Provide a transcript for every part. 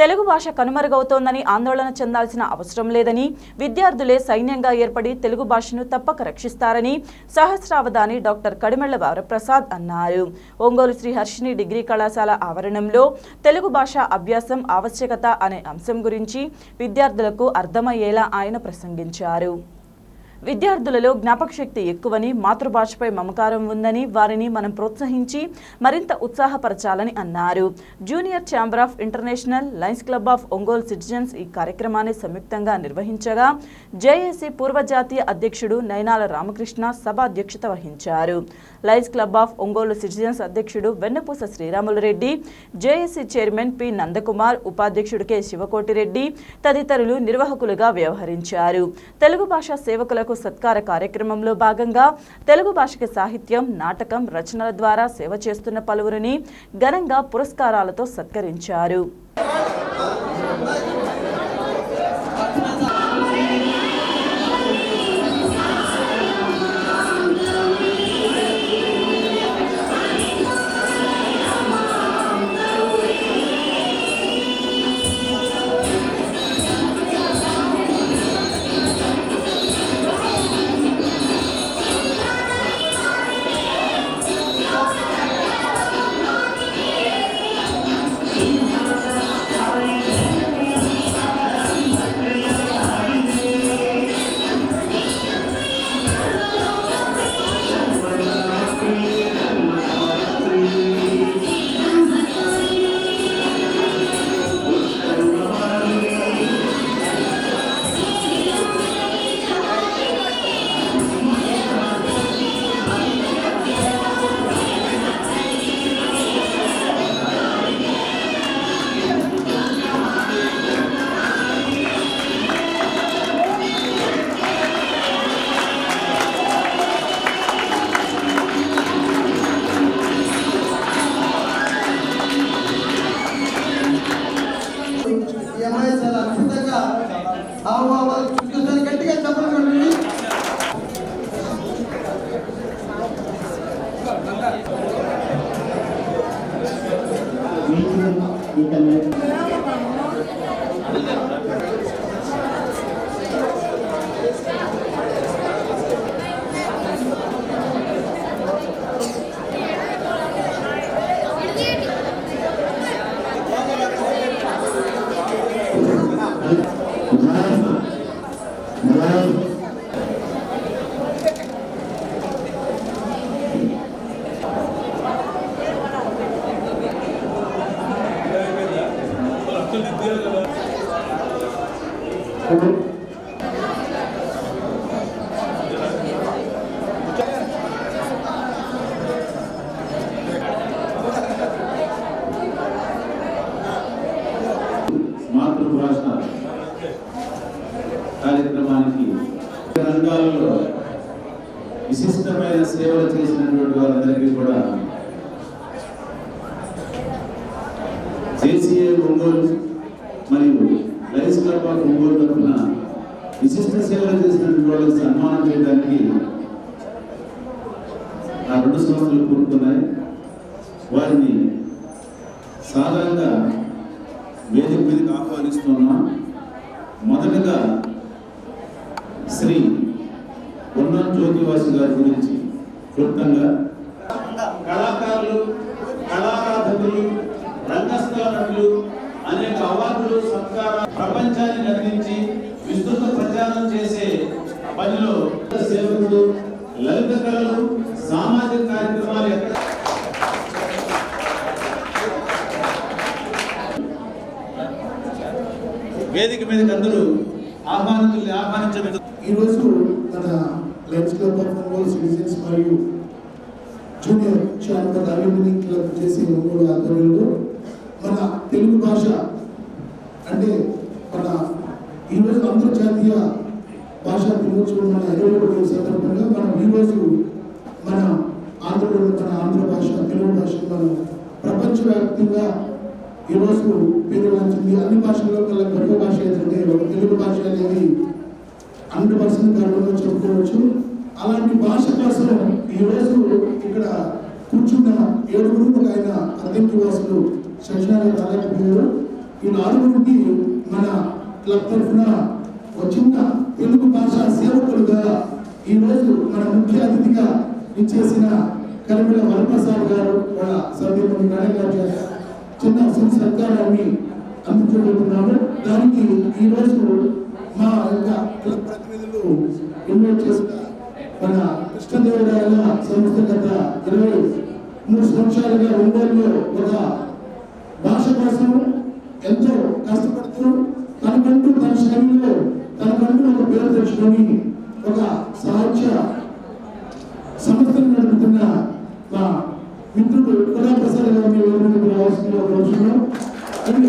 తెలుగు భాష కనుమరుగవుతోందని ఆందోళన చెందాల్సిన అవసరం లేదని విద్యార్థులే సైన్యంగా ఏర్పడి తెలుగు భాషను తప్పక రక్షిస్తారని సహస్రావధాని డాక్టర్ కడిమెళ్ళ వరప్రసాద్ అన్నారు. ఒంగోలు శ్రీ హర్షిని డిగ్రీ కళాశాల ఆవరణంలో తెలుగు భాష అభ్యాసం ఆవశ్యకత అనే అంశం గురించి విద్యార్థులకు అర్థమయ్యేలా ఆయన ప్రసంగించారు. విద్యార్థులలో జ్ఞాపకశక్తి ఎక్కువని మాతృభాషపై మమకారం ఉందని వారిని మనం ప్రోత్సహించి మరింత ఉత్సాహపరచాలని అన్నారు. Junior chamber of international lions club of Ongole citizens ఈ కార్యక్రమాన్ని సంయుక్తంగా నిర్వహించగా జేఏసీ పూర్వ జాతీయ అధ్యక్షుడు నయనాల రామకృష్ణ సభ అధ్యక్షత వహించారు. Lions club of Ongole citizens అధ్యక్షుడు Vennapusa Sriramulu Reddy JAC chairman P. Nandakumar ఉపాధ్యక్షుడు కె. శివకోటిరెడ్డి తదితరులు నిర్వాహకులుగా వ్యవహరించారు. తెలుగు భాష సేవకులకు సత్కార కార్యక్రమంలో భాగంగా తెలుగు భాషకి సాహిత్యం నాటకం రచనల ద్వారా సేవ చేస్తున్న పలువురిని ఘనంగా పురస్కారాలతో సత్కరించారు. విశిష్ట సేవలు చేసినటువంటి వాళ్ళకి సన్మానం చేయడానికి ఆ రెండు సంస్థలు కూరుకున్నాయి వారిని సాధారణంగా వేదిక మీదకి ఆహ్వానిస్తున్నాం మొదటగా శ్రీ ఉన్న జ్యోతివాసు గారి గురించి క్లుప్తంగా కళాకారులు కళారాధకులు రంగస్థల నటులు అనేక అవార్డులు సత్కార ప్రపంచానికి అందించి ప్రచారం చేసే పనిలో సేవకుడు లలిత కళలు సామాజిక కార్యక్రమాలు ఎక్కడ? వేదిక మీదకి అందరూ ఆహ్వానితుల్ని ఆహ్వానించబెట్టు ఈరోజు మన lions club of Ongole citizens మరియు జూనియర్ ఛాంబర్ అల్యూమిని క్లబ్ చేసే ఒంగోలు ఆధ్వర్యంలో మన తెలుగు భాష అంటే ఈరోజు అంతర్జాతీయ భాషా దినోత్సవం మన ఇరవై ఒకటో సందర్భంగా మనం ఈరోజు మన ఆంధ్రలో మన ఆంధ్ర భాష తెలుగు భాష మనం ప్రపంచవ్యాప్తంగా ఈరోజు పేరుగాంచింది. అన్ని భాషల్లో కల్లా గొప్ప భాష ఏంటంటే ఒక తెలుగు భాష అనేది హండ్రెడ్ పర్సెంట్ గర్వంగా చెప్పుకోవచ్చు. అలాంటి భాష కోసం ఈరోజు ఇక్కడ కూర్చున్న ఏడుగురు ఆయన అద్దెంకి వాసులు సత్యనారాయణ రాలేకపోయారు ఈ నలుగురికి మన క్లబ్ తరఫున వచ్చిన తెలుగు భాష సేవకులుగా ఈ రోజు మన ముఖ్య అతిథిగా ఇచ్చేసిన కరిమిల వరప్రసాద్ గారు వాళ్ళ సభ్యులు గారి చిన్న శుభ సత్కారాన్ని అందించబోతున్నాము దానికి ఈ రోజు మా యొక్క క్లబ్ ప్రతినిధులు ఇన్వైట్ చేసిన మన కృష్ణదేవరాయల సంస్థ గత ఇరవై మూడు సంవత్సరాలుగా ఒంగోలులో ఒక భాష కోసం ఎంతో కష్టపడుతూ తనకంటూ తన శైలిలో తనకంటూ ఒక పేరు తెచ్చుకొని ఒక సాహిత్య సంస్థను నడుపుతున్న మా మిత్రుడు కులా ప్రసాద్ గారిని వేదికకు రావాల్సిందిగా కోరుతున్నాం అండ్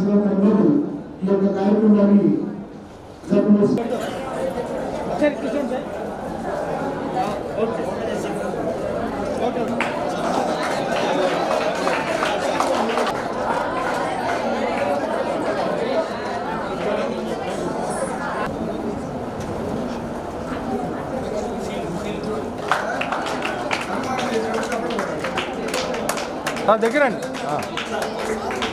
ఎస్ఎస్ నాగేశ్వరరావు గారు అందరూ ఈ యొక్క కార్యక్రమాన్ని జరపవలసి సార్ దగ్గరండి ఆ.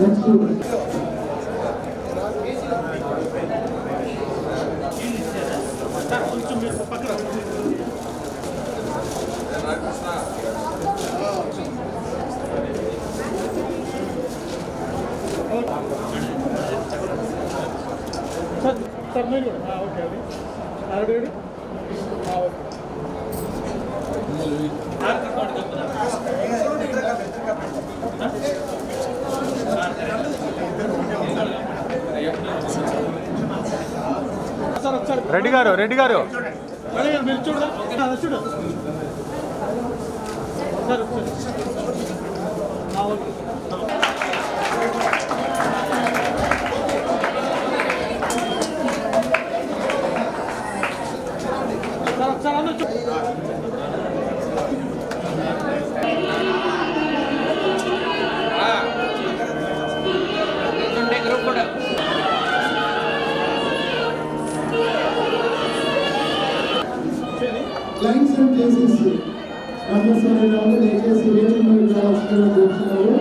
నెక్స్ట్ రెడ్డి గారు రెడ్డి గారు. లైన్స్ అండ్ ప్లేసెస్ దయచేసి వేదిక మీద రావాల్సిందిగా కోరుతున్నాము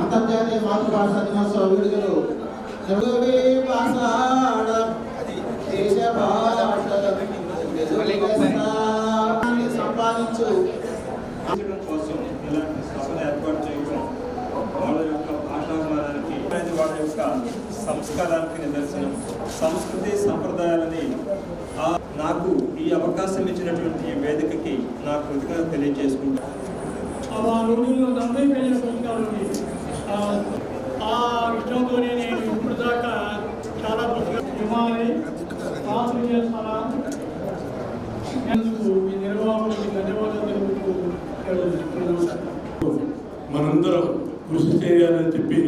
అంతర్జాతీయ మాతృభాష దినోత్సవ వేడుకలు. తెలుగు భాష దేశ భాష సంపాదించు. కోసం సంస్కారానికి నిదర్శనం. సంస్కృతి సంప్రదాయాలని నాకు ఈ అవకాశం ఇచ్చినటువంటి ఈ వేదికకి నా కృతజ్ఞత తెలియజేసుకుంటాను ఆ విషయంతోనే నేను ఇప్పుడు దాకా చాలా పుస్తకాలు హిమాలయ ఆత్మీయ స్థలం మీ నిర్వాహకులకి ధన్యవాదాలు తెలుపుతూ సెలవు మనందరం కృషి చేయాలని చెప్పి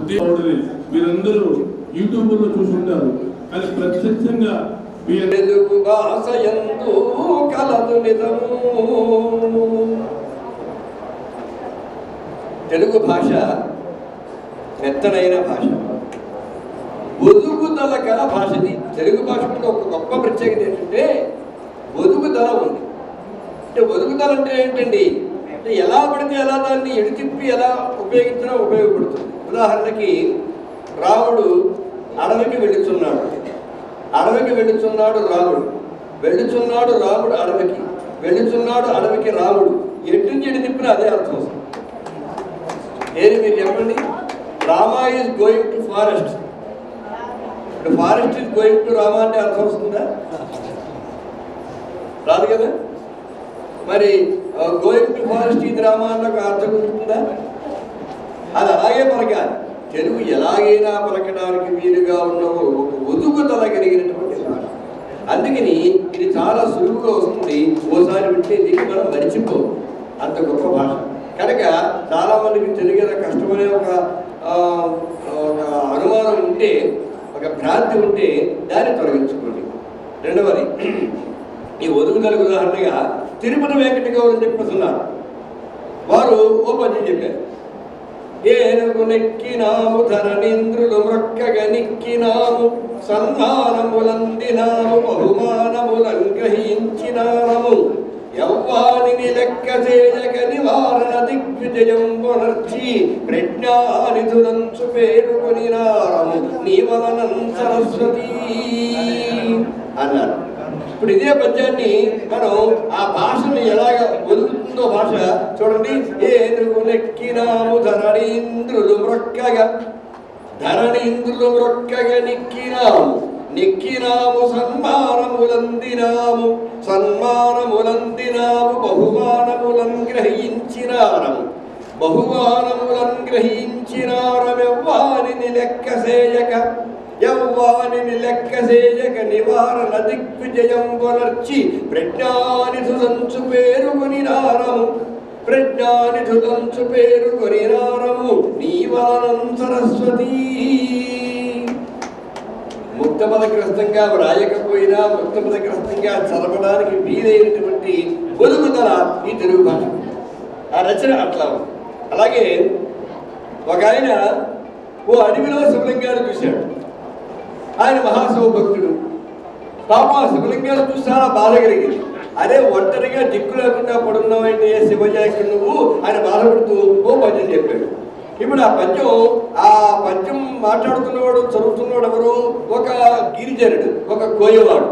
ఉద్యోగులని మీరందరూ యూట్యూబ్లో చూసుంటారు. అది ప్రత్యక్షంగా తెలుగు భాష ఎందు తెలుగు భాష మెత్తనైన భాష. ఒదుగుదల కల భాషది తెలుగు భాషలో ఒక గొప్ప ప్రత్యేకత ఏంటంటే ఒదుగుదల ఉంది. అంటే ఒదుగుదల అంటే ఏంటండి? అంటే ఎలా పడితే ఎలా దాన్ని ఎడితిప్పి ఎలా ఉపయోగించినా ఉపయోగపడుతుంది. ఉదాహరణకి రాముడు అడవికి వెళ్ళుచున్నాడు. అడవికి వెళ్ళుచున్నాడు రాముడు. వెళ్ళుచున్నాడు రాముడు అడవికి. వెళ్ళుచున్నాడు అడవికి రాముడు. ఎటు నుంచి ఎటు అదే అర్థం వస్తుంది. ఏది మీరు చెప్పండి? Rama is going to forest ఇప్పుడు forest is going to Rama అంటే అర్థం వస్తుందా? రాదు కదా? మరి గోయింగ్ టు ఫారెస్ట్ ఈ రామా ఒక అర్థం ఉంటుందా? అది అలాగే పలకాలి. తెలుగు ఎలాగైనా పలకడానికి వీలుగా ఉన్న ఒక ఒదుగుదల కలిగినటువంటి భాష అందుకని ఇది చాలా సులువుగా వస్తుంది. ఓసారి వింటే దీన్ని మనం మరిచిపో అంత గొప్ప భాష. కనుక చాలామందికి తెలుగు కష్టమనే ఒక ఒక అనుమానం ఉంటే ఒక భ్రాంతి ఉంటే దాన్ని తొలగించుకోండి. రెండవది ఈ ఒదుగుదలకు ఉదాహరణగా తిరుమల వెంకట గౌరవం అని వారు ఓ పద్యం చెప్పారు. ఏనుగు నెక్కినాము ధరణీంద్రులు మ్రొక్కగ నిక్కినాము సన్మానములందినాము బహుమానములంగ్రహించినాము యవ్వానిని లెక్క చేయక నివారణ దిగ్విజయం పునర్చి ప్రజ్ఞానిధులంచు పేరుకొని నారము నీ వలనం సరస్వతీ అన్నారు. ఇప్పుడు ఇదే పద్యాన్ని మనం ఆ భాషను ఎలాగ వదులుతుందో భాష చూడండి. ఏనుగు నెక్కినాము ధరణీంద్రులు మ్రొక్కగా ధరణీంద్రులు మ్రొక్కగా నిక్కినాము. నిక్కినాము సన్మానములందినాము. సన్మానములందినాము బహుమానములం గ్రహించినారము. బహుమానములం గ్రహించినారమెవ్వానిని లెక్క సేయక యవ్వానిని లెక్క సేయక నివారణ దిగ్విజయం ప్రజ్ఞానిధు సంచు పేరుకొని నారము. ప్రజ్ఞానిధులంచు పేరుకొని నారము. నీవానం సరస్వతి. ముక్తపదగ్రస్తంగా వ్రాయకపోయినా ముక్తపదగ్రస్తంగా చదవడానికి వీలైనటువంటి ఒదుగుదల ఈ తెలుగు భాష. ఆ రచన అట్లా అలాగే ఒక ఆయన ఓ అడవిలో శివలింగాన్ని చూశాడు. ఆయన మహాశివభక్తుడు పాపం ఆ శివలింగాలు చూసి చాలా బాధ కలిగింది అరే ఒంటరిగా దిక్కు లేకుండా పడున్నావంటే శివజాకి నువ్వు? ఆయన బాధపడుతూ ఓ పద్యం చెప్పాడు. ఇప్పుడు ఆ పద్యం ఆ పద్యం మాట్లాడుతున్నవాడు చదువుతున్నవాడు ఎవరు? ఒక గిరిజనుడు ఒక కోయవాడు.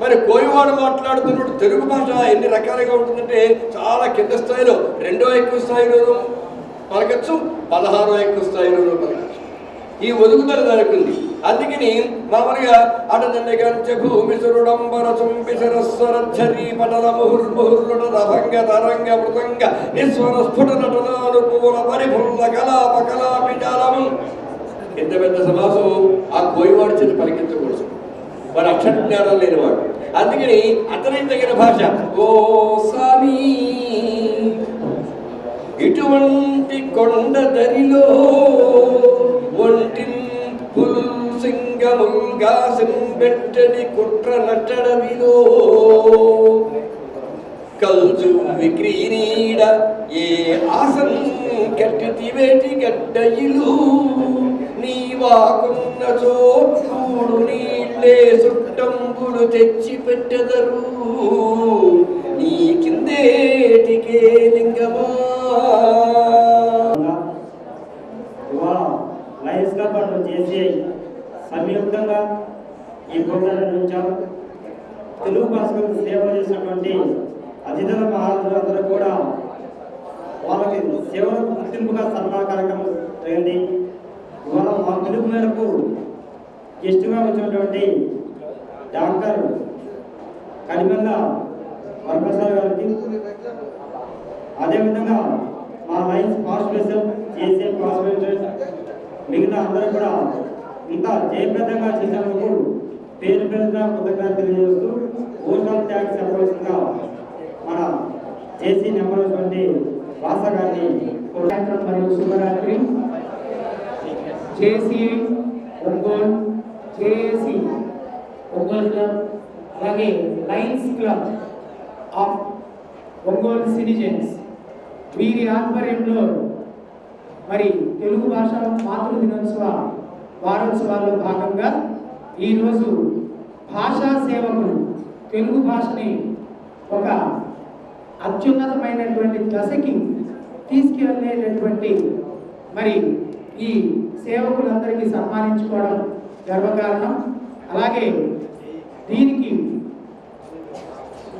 మరి కోయవాడు మాట్లాడుతున్నప్పుడు తెలుగు భాష ఎన్ని రకాలుగా ఉంటుందంటే చాలా కింద స్థాయిలో రెండో ఎక్కువ స్థాయిలోనూ పలకచ్చు పదహారో ఎక్కువ స్థాయిలోనూ పలకచ్చు. ఈ ఒదుగుదల దానికి ఉంది. అందుకని మామూలుగా అటదండ గంచ భూమి సురుడంబర చుంబి శిరస్వరఝరీ పటల ముహుర్ముహుర్లుట రభంగ తరంగ మృతంగ నిస్వర స్ఫుట నటనాలు పూల పరిఫుల్ల కలాప కలాపిజాలము ఎంత పెద్ద సమాసం ఆ కోయివాడు చేతి పలికించకూడదు వాడు అక్షర జ్ఞానం లేనివాడు. అందుకని అతనికి తగిన భాష ఓ స్వామి ఇటువంటి కొండ దరిలో ఒంటిన్ పులు సింగముల్గా కుట్ర నట్టడవిలో కల్జు విక్రీడ ఏ ఆసం కట్టి కట్టివేటి గడ్డయిలు. నీవాకున్న చోడు నీళ్ళే సుట్టంబులు తెచ్చి పెట్టెదరు. విధంగా ఈ ప్రోగ్రాం ఉంచాం తెలుగు భాషకు సేవ చేసినటువంటి అతిథుల మహారాజులు అందరూ కూడా వాళ్ళకి సేవలకు గుర్తింపుగా సన్మాన కార్యక్రమం జరిగింది. ఇవాళ మా పిలుపు మేరకు గెస్ట్గా వచ్చినటువంటి డాక్టర్ కలిమెల్ల వరప్రసాద్ గారికి అదేవిధంగా మా లైన్స్ పాస్ట్ చేసే పాస్ట్ మిగతా అందరూ కూడా ఇంత జయప్రదంగా చేసినందుకు పేరు పేరుగా కృతజ్ఞత తెలియజేస్తూ ఓషన్ ట్యాక్స్ చెప్పవలసిందిగా మన జేసీ నెంబర్ వంటి వాస గారిని మరియు శుభరాత్రి. JC Ongole JC Ongole club అలాగే lions club of Ongole citizens. వీరి ఆధ్వర్యంలో మరి తెలుగు భాష మాతృ దినోత్సవ వారోత్సవాల్లో భాగంగా ఈరోజు భాషా సేవకులు తెలుగు భాషని ఒక అత్యున్నతమైనటువంటి దశకి తీసుకెళ్ళేటటువంటి మరి ఈ సేవకులందరికీ సన్మానించుకోవడం గర్వకారణం. అలాగే దీనికి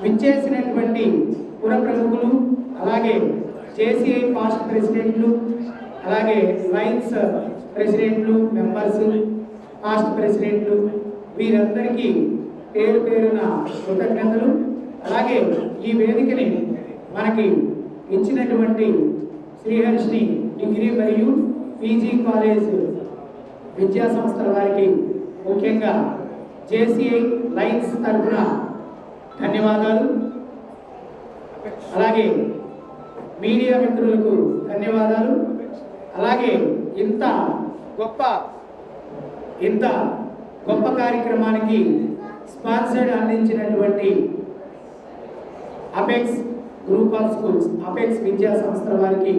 విచ్చేసినటువంటి పుర ప్రముఖులు అలాగే జేసీఐ పాస్ట్ ప్రెసిడెంట్లు అలాగే లైన్స్ ప్రెసిడెంట్లు మెంబర్స్ పాస్ట్ ప్రెసిడెంట్లు వీరందరికీ పేరు పేరున కృతజ్ఞతలు. అలాగే ఈ వేదికని మనకి ఇచ్చినటువంటి శ్రీహర్షిని డిగ్రీ మరియు పీజీ కాలేజ్ విద్యా సంస్థల వారికి ముఖ్యంగా జేసీఐ లైన్స్ తరఫున ధన్యవాదాలు. అలాగే మీడియా మిత్రులకు ధన్యవాదాలు. అలాగే ఇంత గొప్ప ఇంత గొప్ప కార్యక్రమానికి స్పాన్సర్డ్ అందించినటువంటి apex group of schools apex విద్యా సంస్థల వారికి